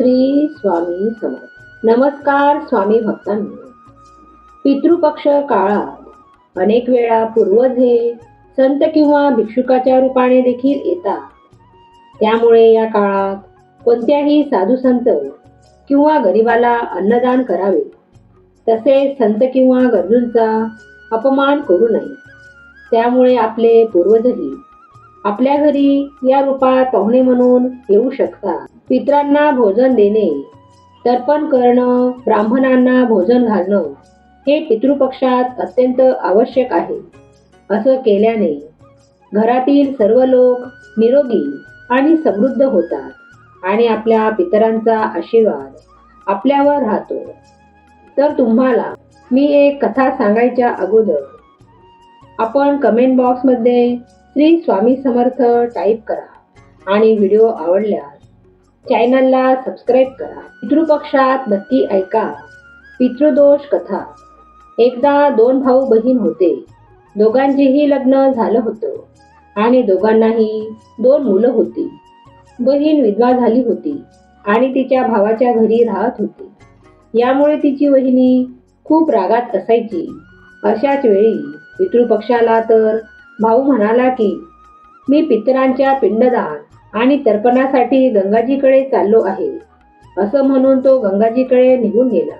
श्री स्वामी समर्थ. नमस्कार स्वामी भक्तांनी. पितृपक्ष काळात अनेक वेळा पूर्वज हे संत किंवा भिक्षुकाच्या रूपाने देखील येतात. त्यामुळे या काळात कोणत्याही साधू संत किंवा गरिबाला अन्नदान करावे. तसेच संत किंवा गरजूंचा अपमान करू नये. त्यामुळे आपले पूर्वजही आपल्या घरी या रूपात पाहुणे म्हणून येऊ शकतात पित्रांना भोजन देणे. तर्पण करणं ब्राह्मणांना भोजन घालणं हे पितृपक्षात अत्यंत आवश्यक आहे. असं केल्याने घरातील सर्व लोक निरोगी आणि समृद्ध होतात आणि आपल्या पितरांचा आशीर्वाद आपल्यावर राहतो. तर तुम्हाला मी एक कथा सांगायच्या अगोदर आपण कमेंट बॉक्समध्ये श्री स्वामी समर्थ टाईप करा आणि व्हिडिओ आवडल्यास चॅनलला सबस्क्राईब करा. पितृपक्षात नक्की ऐका. पितृदोष कथा. एकदा दोन भाऊ बहीण होते. दोघांचेही लग्न झालं होतं आणि दोघांनाही दोन मुलं होती. बहीण विधवा झाली होती आणि तिच्या भावाच्या घरी राहत होती. यामुळे तिची वहिनी खूप रागात असायची. अशाच वेळी पितृपक्षाला तर भाऊ म्हणाला की मी पितरांच्या पिंडदान आणि तर्पणासाठी गंगाजीकडे चाललो आहे. असं म्हणून तो गंगाजीकडे निघून गेला.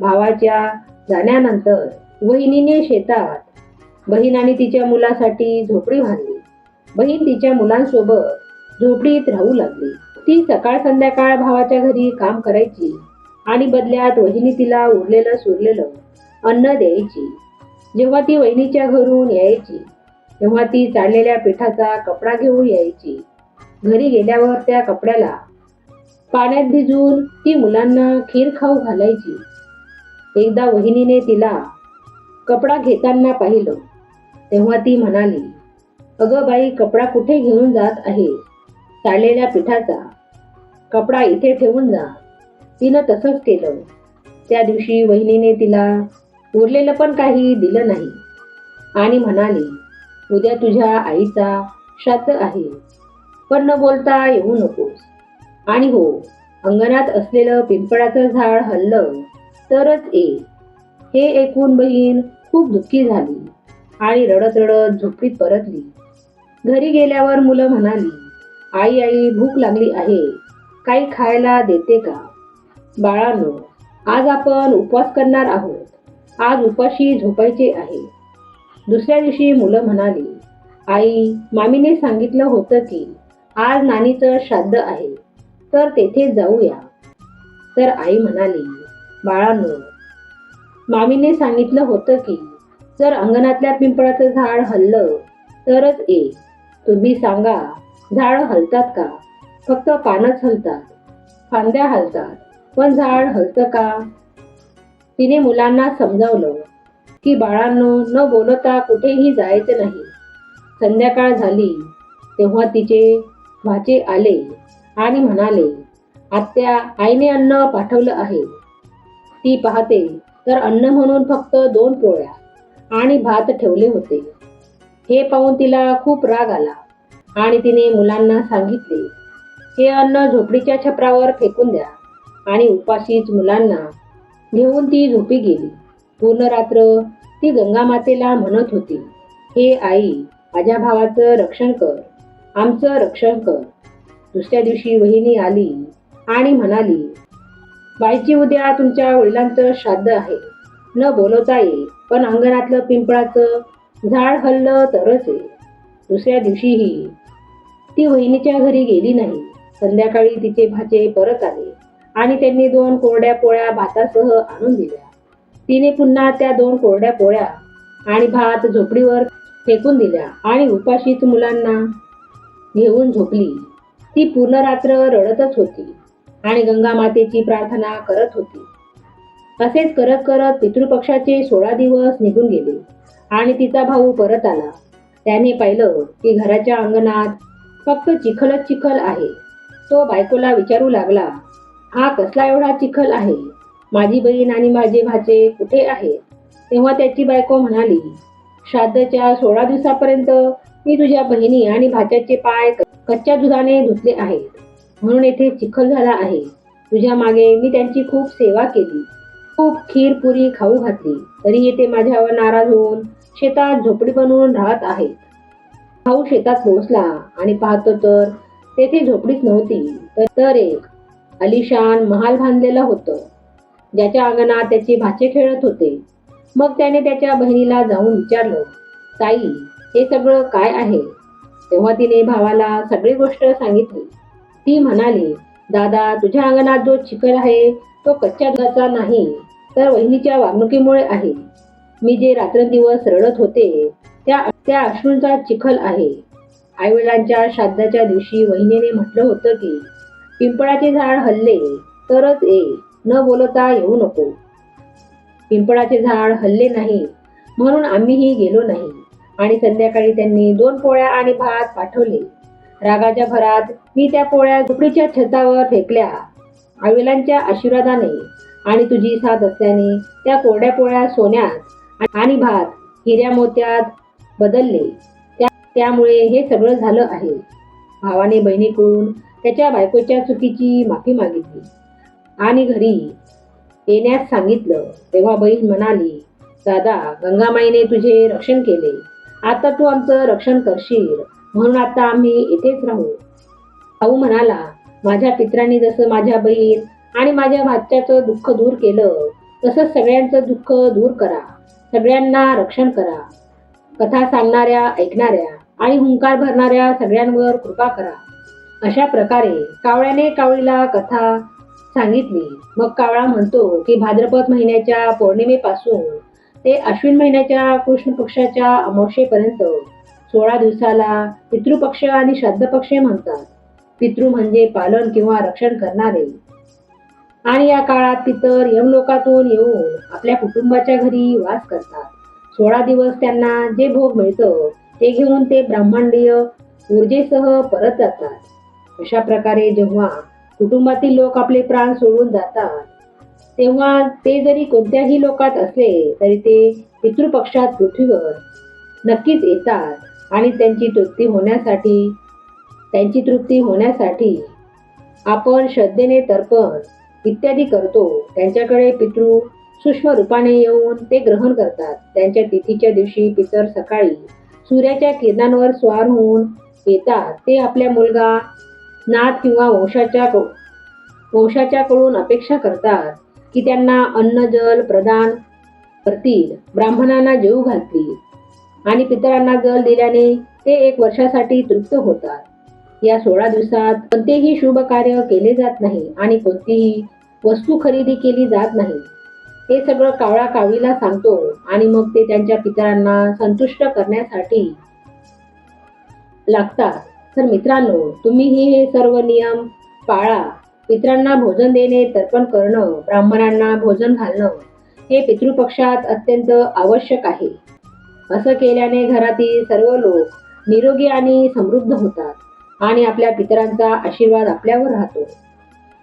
भावाच्या जाण्यानंतर वहिनीने शेतात बहीण आणि तिच्या मुलासाठी झोपडी बांधली. बहीण तिच्या मुलांसोबत झोपडीत राहू लागली. ती सकाळ संध्याकाळ भावाच्या घरी काम करायची आणि बदल्यात वहिनी तिला उरलेलं सुरलेलं अन्न द्यायची. जेव्हा ती वहिनीच्या घरून यायची तेव्हा ती चाललेल्या पिठाचा कपडा घेऊन यायची. घरी गेल्यावर त्या कपड्याला पाण्यात भिजून ती मुलांना खीर खाऊ घालायची. एकदा वहिनीने तिला कपडा घेताना पाहिलं. तेव्हा ती म्हणाली अगं बाई कपडा कुठे घेऊन जात आहे? चाललेल्या पिठाचा कपडा इथे ठेवून जा. तिनं तसंच केलं. त्या दिवशी वहिनीने तिला उरलेलं पण काही दिलं नाही. आणि म्हणाली उद्या तुझ्या आईचा श्राद्ध आहे. पण न बोलता येऊ नकोस. आणि हो अंगणात असलेलं पिंपळाचं झाड हल्लं तरच ये. हे ऐकून बहीण खूप दुःखी झाली आणि रडत रडत झोपडीत परतली. घरी गेल्यावर मुलं म्हणाली आई आई भूक लागली आहे. काही खायला देते का? बाळांनो आज आपण उपवास करणार आहोत. आज उपाशी झोपायचे आहे. दुसऱ्या दिवशी मुलं म्हणाली आई मामीने सांगितलं होतं की आज नानीचं श्राद्ध आहे तर तेथे जाऊया. तर आई म्हणाली बाळांनो मामीने सांगितलं होतं की जर अंगणातल्या पिंपळाचं झाड हललं तरच ये तुम्ही सांगा झाड हलतात का? फक्त पानच हलतात फांद्या हलतात पण झाड हलतं का? तिने मुलांना समजावलं की बाळांनो न बोलता कुठेही जायचं नाही. संध्याकाळ झाली तेव्हा तिचे भाचे आले आणि म्हणाले आत्या आईने अन्न पाठवलं आहे. ती पाहते तर अन्न म्हणून फक्त दोन पोळ्या आणि भात ठेवले होते. हे पाहून तिला खूप राग आला आणि तिने मुलांना सांगितले हे अन्न झोपडीच्या छपरावर फेकून द्या आणि उपाशीच मुलांना घेऊन ती झोपी गेली. पूर्ण रात्र ती गंगामातेला म्हणत होती हे आई माझ्या भावाचं रक्षण कर आमचं रक्षण कर. दुसऱ्या दिवशी वहिनी आली आणि म्हणाली बाईची उद्या तुमच्या वडिलांचं श्राद्ध आहे. न बोलवता ये पण अंगणातलं पिंपळाचं झाड हल्लं तरच ये. दुसऱ्या दिवशीही ती वहिनीच्या घरी गेली नाही. संध्याकाळी तिचे भाचे परत आले आणि त्यांनी दोन कोरड्या पोळ्या भातासह आणून दिल्या. तिने पुन्हा त्या दोन कोरड्या पोळ्या आणि भात झोपडीवर फेकून दिल्या आणि उपाशीच मुलांना घेऊन झोपली. ती पूर्ण रात्र रडतच होती आणि गंगा मातेची प्रार्थना करत होती. असेच करत करत पितृपक्षाचे सोळा दिवस निघून गेले आणि तिचा भाऊ परत आला. त्याने पाहिलं की घराच्या अंगणात फक्त चिखलच चिखल आहे. तो बायकोला विचारू लागला हा कसला एवढा चिखल आहे? माझी बहीण आणि माझे भाचे कुठे आहे तेव्हा त्याची बायको म्हणाली श्राद्धच्या सोळा दिवसापर्यंत मी तुझ्या बहिणी आणि भाच्याचे पाय कच्च्या दुधाने धुतले आहेत. म्हणून येथे चिखल झाला आहे. तुझ्या मागे मी त्यांची खूप सेवा केली. खूप खीर पुरी खाऊ घातली. तरी येथे माझ्यावर नाराज होऊन शेतात झोपडी बनवून राहत आहेत. भाऊ शेतात पोहोचला आणि पाहतो तर तेथे झोपडीच नव्हती. तर- तर एक अलिशान महाल बांधलेलं होतं. ज्याच्या अंगणात त्याचे भाचे खेळत होते. मग त्याने त्याच्या बहिणीला जाऊन विचारलं ताई हे सगळं काय आहे? तेव्हा तिने भावाला सगळी गोष्ट सांगितली. ती म्हणाली दादा तुझ्या अंगणात जो चिखल आहे तो कच्च्या दुधाचा नाही तर वहिनीच्या वागणुकीमुळे आहे. मी जे रात्रंदिवस रडत होते त्या त्या अश्रूंचा चिखल आहे. आईवडिलांच्या श्राद्धाच्या दिवशी वहिनीने म्हटलं होतं की पिंपळाचे झाड हल्ले तरच ये न बोलता येऊ नको. पिंपळाचे झाड हल्ले नाही म्हणून आम्हीही गेलो नाही. आणि संध्याकाळी त्यांनी दोन पोळ्या आणि भात पाठवले. रागाच्या भरात मी त्या पोळ्या झोपडीच्या छतावर फेकल्या. आईवडिलांच्या आशीर्वादाने आणि तुझी साथ असल्याने त्या कोरड्या पोळ्या सोन्यात आणि भात हिऱ्या मोत्यात बदलले. त्या त्यामुळे हे सगळं झालं आहे. भावाने बहिणीकडून त्याच्या बायकोच्या चुकीची माफी मागितली. आणि घरी येण्यास सांगितलं तेव्हा बहीण म्हणाली दादा गंगामाईने तुझे रक्षण केले. आता तू आमचं रक्षण करशील. म्हणून आता आम्ही इथेच राहू. भाऊ म्हणाला माझ्या पित्रांनी जसं माझ्या बहीण आणि माझ्या भाच्याचं दुःख दूर केलं तसंच सगळ्यांचं दुःख दूर करा. सगळ्यांना रक्षण करा. कथा सांगणाऱ्या ऐकणाऱ्या आणि हुंकार भरणाऱ्या सगळ्यांवर कृपा करा. अशा प्रकारे कावळ्याने कावळीला कथा सांगितली. मग कावळा म्हणतो की भाद्रपद महिन्याच्या पौर्णिमेपासून ते अश्विन महिन्याच्या कृष्ण पक्षाच्या अमावशेपर्यंत सोळा दिवसाला पितृपक्ष आणि श्राद्ध पक्ष म्हणतात. पितृ म्हणजे पालन किंवा रक्षण करणारे. आणि या काळात पितर यमलोकातून येऊन आपल्या कुटुंबाच्या घरी वास करतात. सोळा दिवस त्यांना जे भोग मिळतं ते घेऊन ते ब्रह्मांडीय ऊर्जेसह परत जातात. अशा प्रकारे जेव्हा कुटुंबातील लोक आपले प्राण सोडून जातात. तेव्हा ते जरी कोणत्याही लोकात असले तरी ते पितृपक्षात पृथ्वीवर नक्कीच येतात. आणि त्यांची तृप्ती होण्यासाठी त्यांची तृप्ती होण्यासाठी आपण श्रद्धेने तर्पण इत्यादी करतो. त्यांच्याकडे पितृ सूक्ष्म रूपाने येऊन ते ग्रहण करतात. त्यांच्या तिथीच्या दिवशी पितर सकाळी सूर्याच्या किरणांवर स्वार होऊन येतात. ते आपल्या मुलगा नात किंवा वंशाच्या वंशाच्याकडून अपेक्षा करतात की त्यांना अन्न जल प्रदान करतील. ब्राह्मणांना जेऊ घालतील आणि पितरांना जल दिल्याने ते एक वर्षासाठी तृप्त होतात. या सोळा दिवसात कोणतेही शुभ कार्य केले जात नाही आणि कोणतीही वस्तू खरेदी केली जात नाही. हे सगळं कावळा कावळीला सांगतो आणि मग ते त्यांच्या पितरांना संतुष्ट करण्यासाठी लागतात. तर मित्रांनो तुम्हीही हे सर्व नियम पाळा. पितरांना भोजन देणे तर्पण करणं ब्राह्मणांना भोजन घालणं हे पितृपक्षात अत्यंत आवश्यक आहे. असं केल्याने घरातील सर्व लोक निरोगी आणि समृद्ध होतात आणि आपल्या पितरांचा आशीर्वाद आपल्यावर राहतो.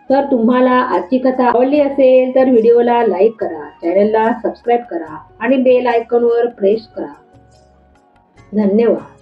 तर तुम्हाला आजची कथा आवडली असेल तर व्हिडिओला लाईक करा चॅनलला सबस्क्राईब करा आणि बेल आयकॉनवर प्रेस करा. धन्यवाद.